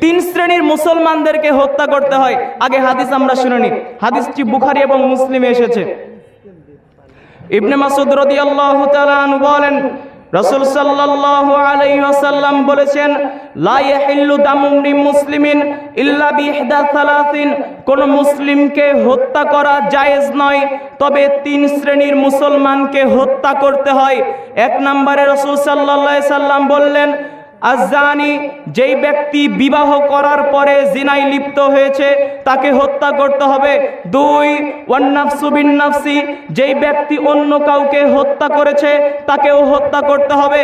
তিন শ্রেণির মুসলমানদেরকে হত্যা করতে হয়। আগে হাদিস আমরা শুনিনি। হাদিসটি বুখারি এবং মুসলিমে এসেছে। ইবনে মাসুদ তাআলা আনহু বলেন, রাসূল সাল্লাল্লাহু আলাইহি ওয়াসাল্লাম বলেছেন মুসলিমিন সালাসিন। কোন মুসলিমকে হত্যা করা জায়েজ নয়, তবে তিন শ্রেণির মুসলমানকে হত্যা করতে হয়। এক নম্বরে রাসূল সাল্লাল্লাহু সাল্লাম বললেন আজানি যেই ব্যক্তি বিবাহ করার পরে জিনাই লিপ্ত হয়েছে, তাকে হত্যা করতে হবে। দুই, ওয়ান্নাফসু বিন নাফসি যেই ব্যক্তি অন্য কাউকে হত্যা করেছে, তাকেও হত্যা করতে হবে।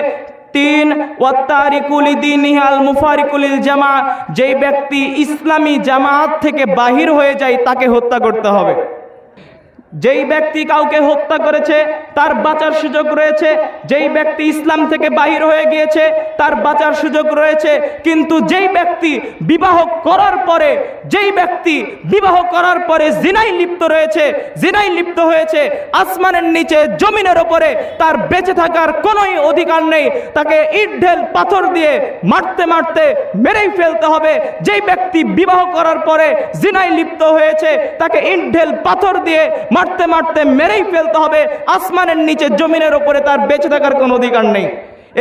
তিন ওয়াত্তারিকুলি দিন আল মুফারিকুলিল জামা যেই ব্যক্তি ইসলামী জামাত থেকে বাহির হয়ে যায়, তাকে হত্যা করতে হবে। যেই ব্যক্তি কাউকে হত্যা করেছে, তার বাঁচার সুযোগ রয়েছে। যেই ব্যক্তি ইসলাম থেকে বাহির হয়ে গিয়েছে, তার বাঁচার সুযোগ রয়েছে। কিন্তু যেই ব্যক্তি বিবাহ করার পরে, যেই ব্যক্তি বিবাহ করার পরে জিনাই লিপ্ত রয়েছে, জিনাই লিপ্ত হয়েছে, আসমানের নিচে, জমিনের ওপরে তার বেঁচে থাকার কোনোই অধিকার নেই। তাকে ইট ঢেল পাথর দিয়ে মারতে মারতে মেরেই ফেলতে হবে। যেই ব্যক্তি বিবাহ করার পরে জিনাই লিপ্ত হয়েছে, তাকে ইট ঢেল পাথর দিয়ে মারতে মারতে মেরেই ফেলতে হবে। আসমানের নিচে, জমিনের ওপরে তার বেঁচে থাকার কোনো অধিকার নেই।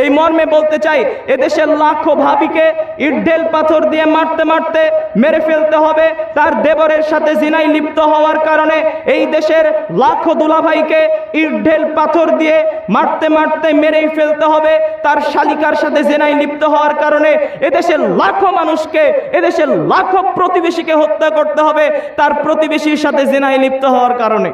এই মর্মে বলতে চাই, এদেশের লাখো ভাবিকে ইড্ডেল পাথর দিয়ে মারতে মারতে মেরে ফেলতে হবে, তার দেবরের সাথে জিনাই লিপ্ত হওয়ার কারণে এই দেশের লাখো দুলাভাইকে ইড্ডেল পাথর দিয়ে মারতে মারতে মেরেই ফেলতে হবে, তার শালিকার সাথে জেনাই লিপ্ত হওয়ার কারণে এদেশের লাখো মানুষকে, এদেশের লাখো প্রতিবেশীকে হত্যা করতে হবে, তার প্রতিবেশীর সাথে জেনাই লিপ্ত হওয়ার কারণে।